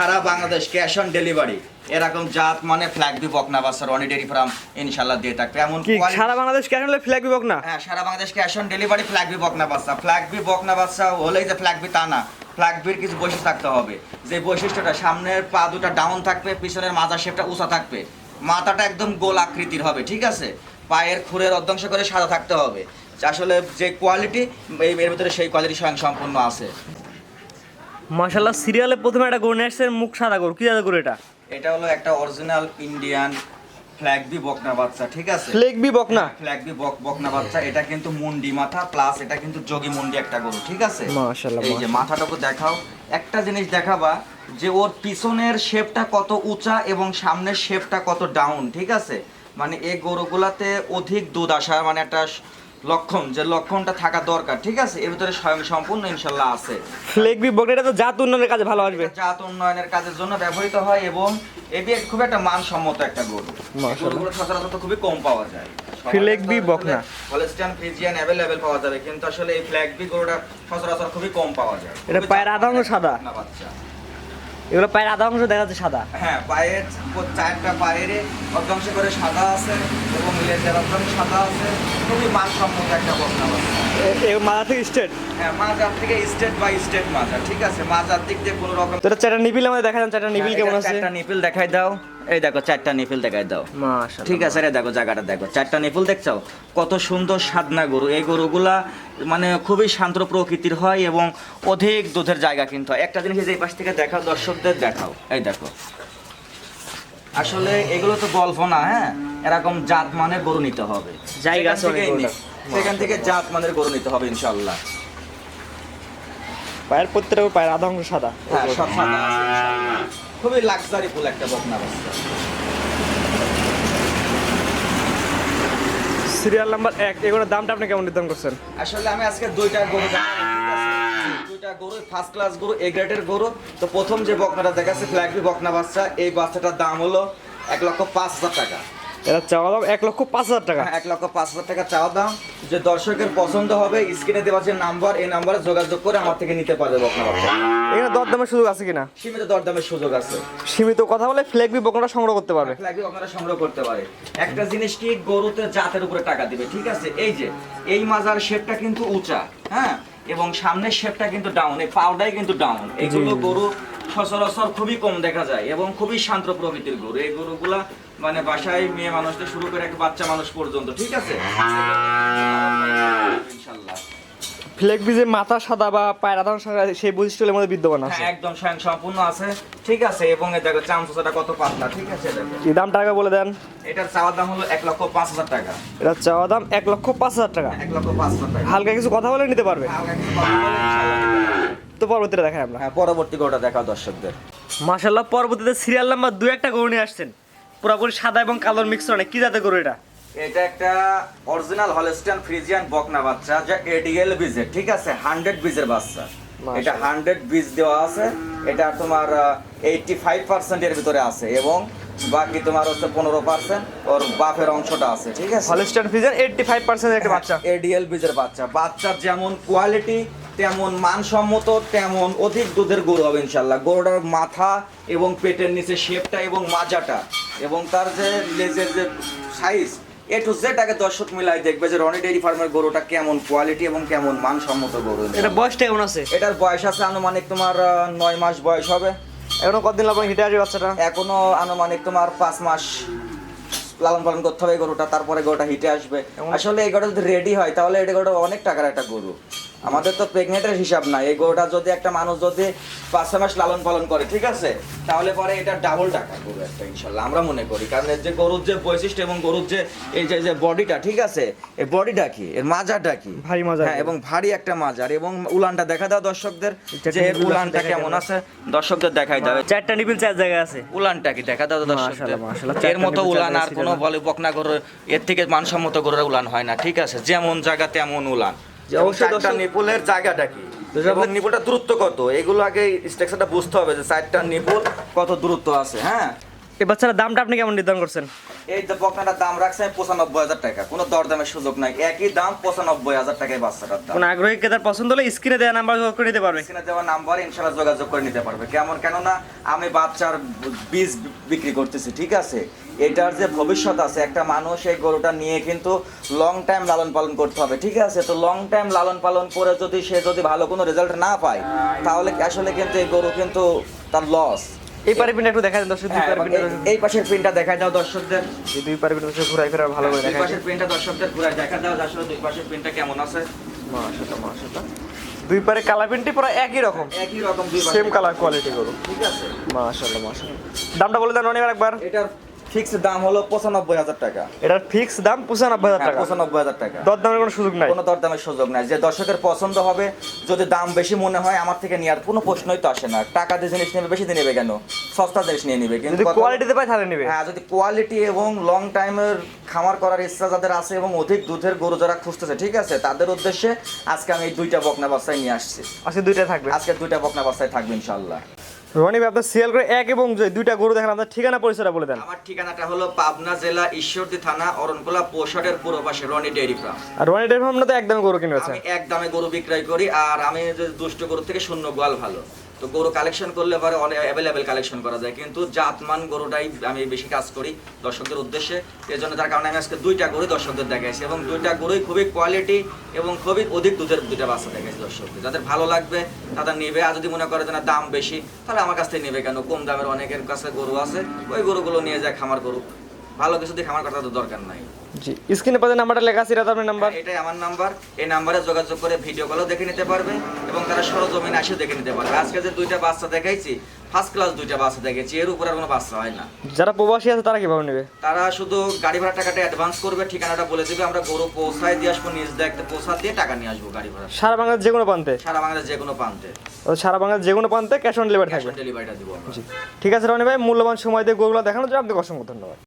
Sara Bangladesh cash on delivery. এরকম জাত মানে ফ্ল্যাগ বি বকনা বাচ্চা রনি ডেরি ফার্ম ইনশাল্লাহ দিয়ে থাকবে। এমন কি সারা বাংলাদেশ কেন হলে ফ্ল্যাগ বিভাগ না হ্যাঁ সারা Bangladesh cash on delivery flag B বকনা বাচ্চা। ফ্ল্যাগ বি বকনা বাচ্চা হলেই যে ফ্ল্যাগ বি তা না। ফ্ল্যাগ বির কিছু বৈশিষ্ট্য থাকতে হবে। যে বৈশিষ্ট্যটা সামনের পা দুটা ডাউন থাকবে পিছনের মাজা শেপটা উঁচা থাকবে। মাথাটা একদম গোল আকৃতির হবে ঠিক আছে? পায়ের খুরের অর্ধাংশ করে সাদা থাকতে হবে। আসলে যে কোয়ালিটি এর ভিতরে সেই কোয়ালিটি স্বয়ং সম্পূর্ণ আছে। মাশাল্লাহ সিরিয়ালে প্রথমে একটা গরু নিয়ে আসছে মুখ সাদা গরু। কি জাতের গরু এটা? এটা হলো একটা অরিজিনাল ইন্ডিয়ান ফ্ল্যাগ বি বকনা বাচ্চা ঠিক আছে? ফ্লেক বি বক না ফ্ল্যাগ বি বক বকনা বাচ্চা এটা কিন্তু মুন্ডি মাথা প্লাস এটা কিন্তু যোগী মুন্ডি একটা গরু ঠিক আছে? মাশাআল্লাহ, এই যে মাথাটাকে দেখাও একটা জিনিস দেখাবা যে ওর পিছনের শেপটা কত উঁচা এবং সামনের শেপটা কত ডাউন ঠিক আছে? মানে এই গরুগুলাতে অধিক দুধ আসা মানে একটা লক্ষণ যে লক্ষণটা থাকা দরকার ঠিক আছে? এর ভিতরে স্বয়ং সম্পূর্ণ ইনশাল্লাহ আছে। ফ্লেক বি এটা তো জাত উন্নয়নের কাজে ভালো আসবে। জাত উন্নয়নের কাজের জন্য ব্যবহৃত হয় এবং এটি খুব একটা মানসম্মত একটা গরু। মাশাআল্লাহ। গরুগুলো সচরাচর তো খুবই কম পাওয়া যায়। ফ্লেগ বি বকনা। হলস্টাইন ফ্রিজিয়ান অ্যাভেলেবেল পাওয়া যাবে কিন্তু আসলে এই ফ্ল্যাগ বি গরুটা সচরাচর খুবই কম পাওয়া যায়। এটা পায়ের আধা সাদা। না বাচ্চা। এগুলো পায়ের আধা অংশ দেখা যাচ্ছে সাদা। হ্যাঁ পায়ের চারটা পায়ের অর্ধাংশ করে সাদা আছে এবং লেজের অর্ধাংশ সাদা আছে। খুবই মানসম্মত একটা বর্ণনা মাজা থেকে স্টেট হ্যাঁ মাজার থেকে স্টেট বাই স্টেট মাজা ঠিক আছে? মাজার দিক দিয়ে কোনো রকম তো চারটা নিপিল আমাদের দেখা যান চারটা নিপিল হ্যাঁ, কেমন আছে? চারটা নিপিল দেখাই দাও। এই দেখো চারটা দেখাই দাও। ঠিক আছে রে দেখো জায়গাটা দেখো। চারটা দেখছ? কত সুন্দর সাদনা গরু। এই গরুগুলা মানে খুবই শান্ত প্রকৃতির হয় এবং অধিক দুধের জায়গা কিন্তু একটা জিনিস এই পাশ থেকে দেখাও দর্শকদের দেখাও। এই দেখো। আসলে এগুলো তো গল্প না হ্যাঁ? এরকম জাত মানের গরু নিতে হবে। জায়গা সেখান থেকে জাত মানের গরু নিতে হবে ইনশাল্লাহ পায়ের প্রত্যেকটা পায়ের আধা অংশ সাদা। হ্যাঁ সব সাদা খুবই লাক্সারি ফুল একটা বকনা বাচ্চা সিরিয়াল নাম্বার এক এগুলোর দামটা আপনি কেমন নির্ধারণ করছেন? আসলে আমি আজকে দুইটা গরু আছে? দুইটা গরু ফার্স্ট ক্লাস গরু এ গ্রেডের গরু। তো প্রথম যে বকনাটা দেখাচ্ছে ফ্ল্যাগবি বকনা বাচ্চা এই বাচ্চাটার দাম হলো এক লক্ষ পাঁচ হাজার টাকা। এটা চাওয়া দাম এক লক্ষ পাঁচ হাজার টাকা। হ্যাঁ, এক লক্ষ পাঁচ হাজার টাকা চাওয়া দাম। যে দর্শকের পছন্দ হবে স্ক্রিনে দেওয়া যে নাম্বার এই নাম্বারে যোগাযোগ করে আমার থেকে নিতে পারবে বাচ্চা এখানে দর দামের সুযোগ আছে কিনা? সীমিত দরদামের সুযোগ আছে। সীমিত কথা বলে বকনাটা সংগ্রহ করতে পারবে। ফ্ল্যাগবি আপনারা সংগ্রহ করতে পারে। একটা জিনিস কি গরুতে জাতের উপরে টাকা দিবে ঠিক আছে? এই যে এই মাজার শেপটা কিন্তু উঁচা হ্যাঁ? এবং সামনের শেপটা কিন্তু ডাউন এই পাউডাই কিন্তু ডাউন এগুলো গরু সচরাচর খুবই কম দেখা যায় এবং খুবই শান্ত প্রকৃতির গরু। এই গরুগুলা মানে বাসায় মেয়ে মানুষ থেকে শুরু করে একটা বাচ্চা মানুষ পর্যন্ত ঠিক আছে? ইনশাল্লাহ। ফ্লেক বি যে মাথা সাদা বা পায়ের সাদা, সেই বৈশিষ্ট্যের মধ্যে বিদ্যমান আছে? হ্যাঁ একদম স্বয়ং সম্পূর্ণ আছে ঠিক আছে? এবং এই দেখো চামচুসাটা কত পাতলা ঠিক আছে? কি দামটা আগে বলে দেন? এটার চাওয়ার দাম হলো এক লক্ষ পাঁচ হাজার টাকা। এটা চাওয়া দাম এক লক্ষ পাঁচ হাজার টাকা? এক লক্ষ পাঁচ হাজার টাকা। হালকা কিছু কথা বলে নিতে পারবে? তো পরবর্তীতে দেখাই আমরা। হ্যাঁ পরবর্তী গরুটা দেখাও দর্শকদের। মাশাল্লাহ পরবর্তীতে সিরিয়াল নাম্বার দু একটা গরু নিয়ে আসছেন। পুরোপুরি সাদা এবং কালোর মিক্সরনে কি জাতের গরু এটা? এটা একটা অরিজিনাল হলস্টাইন ফ্রিজিয়ান বকনা বাচ্চা যা এডিএল বীজের ঠিক আছে? হান্ড্রেড বীজের বাচ্চা। এটা হান্ড্রেড বীজ দেওয়া আছে। এটা তোমার এইটটি ফাইভ পার্সেন্টের ভিতরে আছে এবং বাকি তোমার হচ্ছে পনেরো পার্সেন্ট ওর বাফের অংশটা আছে ঠিক আছে? Holstein Friesian eighty five percent একটা বাচ্চা। এডিএল বীজের বাচ্চা। বাচ্চার যেমন কোয়ালিটি তেমন মানসম্মত তেমন অধিক দুধের গরু হবে ইনশাল্লাহ গরুটার মাথা এবং পেটের নিচে শেপটা এবং মাজাটা এবং তার যে লেজের যে সাইজ এ টু জেড আগে দর্শক মিলাই দেখবে যে রনি ডেয়ারি ফার্মের গরুটা কেমন কোয়ালিটি এবং কেমন মানসম্মত গরু এটা বয়সটা কেমন আছে? এটার বয়স আছে আনুমানিক তোমার নয় মাস বয়স হবে। এখনও কতদিন লাগবে হিটে আসবে বাচ্চাটা? এখনও আনুমানিক তোমার পাঁচ মাস লালন পালন করতে হবে গরুটা তারপরে গরুটা হিটে আসবে। আসলে এই গরুটা যদি রেডি হয় তাহলে এটা গরুটা অনেক টাকার একটা গরু। আমাদের তো প্রেগনেন্টের হিসাব নাই। এই গরুটা যদি একটা মানুষ যদি পাঁচ ছয় মাস লালন পালন করে ঠিক আছে? তাহলে পরে এটা ডাবল টাকা গরু একটা ইনশাল্লাহ। আমরা মনে করি কারণ এর যে গরুর যে বৈশিষ্ট্য এবং গরুর যে এই যে যে বডিটা ঠিক আছে? এই বডিটা কি? এর মাজাটা কি? ভারী মাজা। হ্যাঁ এবং ভারী একটা মাজার এবং উলানটা দেখা দাও দর্শকদের যে এর উলানটা কেমন আছে? দর্শকদের দেখাই দাও। চারটা নিপিল চার জায়গায় আছে। উলানটা কি? দেখা দাও দর্শকদের। এর মতো উলান আর কোনো বলে বকনা গরু এর থেকে মানসম্মত গরুর উলান হয় না ঠিক আছে? যেমন জায়গা তেমন উলান। যে অবশ্যই দর্শক- নিপুলের জায়গাটা কি? নিপুলটা দূরত্ব কত? এগুলো আগে স্ট্রাকচারটা বুঝতে হবে যে চারটা নিপুল কত দূরত্ব আছে হ্যাঁ? এ বাচ্চারা দামটা আপনি কেমন নির্ধারণ করছেন? এই বকনাটার দাম রাখছে আমি পঁচানব্বই হাজার টাকা। কোনো দরদামের সুযোগ নাই। একই দাম পঁচানব্বই হাজার টাকায় বাচ্চাটার দাম। কোন আগ্রহী ক্রেতার পছন্দ হলে স্ক্রিনে দেওয়া নাম্বার যোগাযোগ করে নিতে পারবে। স্ক্রিনে দেওয়া নাম্বার ইনশাল্লাহ যোগাযোগ করে নিতে পারবে। কেমন? কেননা আমি বাচ্চার বীজ বিক্রি করতেছি ঠিক আছে? এটার যে ভবিষ্যৎ আছে একটা মানুষ এই গরুটা নিয়ে কিন্তু লং টাইম লালন পালন করতে হবে ঠিক আছে? তো লং টাইম লালন পালন করে যদি সে যদি ভালো কোনো রেজাল্ট না পায় তাহলে আসলে কিন্তু এই গরু কিন্তু তার লস এই পারে পিনটা একটু দেখা দেন দর্শক দুই পারে পিনটা এই পাশের পিনটা দেখা দাও দর্শকদের। এই দুই পারে পিনটা ঘুরাই ফেরা ভালো করে দুই দেখা পাশের পিনটা দর্শকদের দেখা দাও যে আসলে দুই পাশের পিনটা কেমন আছে। মাশাআল্লাহ মাশাআল্লাহ। দুই পারে কালার প্রিন্টই পুরো একই রকম। একই রকম দুই সেম কালার কোয়ালিটি ঠিক আছে। মাশাআল্লাহ মাশাআল্লাহ। দামটা বলে দেন অনেক একবার। এটার ফিক্স দাম হলো পঁচানব্বই হাজার টাকা। এটার ফিক্স দাম পঁচানব্বই হাজার হ্যাঁ, টাকা। পঁচানব্বই হাজার টাকা। দরদামের কোনো সুযোগ নাই। কোনো দরদামের সুযোগ নাই। যে দর্শকের পছন্দ হবে যদি দাম বেশি মনে হয় আমার থেকে নেওয়ার কোনো প্রশ্নই তো আসে না। টাকা দিয়ে জিনিস নেবে বেশি দিয়ে নেবে কেন? সস্তা জিনিস নিয়ে নেবে। কিন্তু কোয়ালিটিতে পায় তাহলে নেবে। হ্যাঁ যদি কোয়ালিটি এবং লং টাইমের খামার করার ইচ্ছা যাদের আছে এবং অধিক দুধের গরু যারা খুঁজতেছে ঠিক আছে? তাদের উদ্দেশ্যে আজকে আমি এই দুইটা বকনা বাচ্চায় নিয়ে আসছি। আজকে দুইটা থাকবে। আজকে দুইটা বকনা বাচ্চায় থাকবে ইনশাল্লাহ রনি ভাই আপনার সিএল করে এক এবং দুই দুইটা গরু দেখেন আপনার ঠিকানা পরিচয়টা বলে দেন। আমার ঠিকানাটা হলো পাবনা জেলা ঈশ্বরদী থানা অরণকোলা পোশাটের পূর্ব পাশে রনি ডেয়ারি ফার্ম। আর রনি ডেভ ফার্ম তো একদম গরু কিনেছে আমি এক দামে গরু বিক্রয় করি আর আমি যে দুষ্ট গরু থেকে শূন্য গোয়াল ভালো। তো গরু কালেকশন করলে পরে অনেক অ্যাভেলেবেল কালেকশন করা যায়। কিন্তু জাতমান গরুটাই আমি বেশি কাজ করি দর্শকদের উদ্দেশ্যে। এর জন্য তার কারণে আমি আজকে দুইটা গরু দর্শকদের দেখাইছি এবং দুইটা গরুই খুবই কোয়ালিটি এবং খুবই অধিক দুধের দুইটা বাচ্চা দেখাইছি দর্শকদের। যাদের ভালো লাগবে, তাদের নেবে। আর যদি মনে করে যে না, দাম বেশি, তাহলে আমার কাছ থেকে নেবে কেন? কম দামের অনেকের কাছে গরু আছে। ওই গরুগুলো নিয়ে যায় খামার গরু। ভালো কিছু দেখে আমার কথা তো দরকার নাই। জি স্ক্রিনে পাশে নাম্বারটা লেখা আছে এটা আপনার নাম্বার এটাই আমার নাম্বার। এই নাম্বারে যোগাযোগ করে ভিডিও কলও দেখে নিতে পারবে এবং তারা সরজমিনে এসে দেখে নিতে পারবে। আজকে যে দুইটা বাচ্চা দেখাইছি ফার্স্ট ক্লাস দুইটা বাচ্চা দেখেছি এর উপর আর কোনো বাচ্চা হয় না। যারা প্রবাসী আছে তারা কীভাবে নেবে? তারা শুধু গাড়ি ভাড়া টাকাটা অ্যাডভান্স করবে ঠিকানাটা বলে দেবে আমরা গরু পৌঁছায় দিয়ে আসব নিজ দেখতে পৌঁছা দিয়ে টাকা নিয়ে আসব গাড়ি ভাড়া সারা বাংলার যে কোনো প্রান্তে? সারা বাংলাদেশ যে কোনো প্রান্তে। সারা বাংলার যে কোনো প্রান্তে ক্যাশ অন ডেলিভারি থাকবে? ডেলিভারিটা দিব ঠিক আছে রনি ভাই মূল্যবান সময় দিয়ে গরুগুলো দেখানোর জন্য আপনাকে অসংখ্য ধন্যবাদ।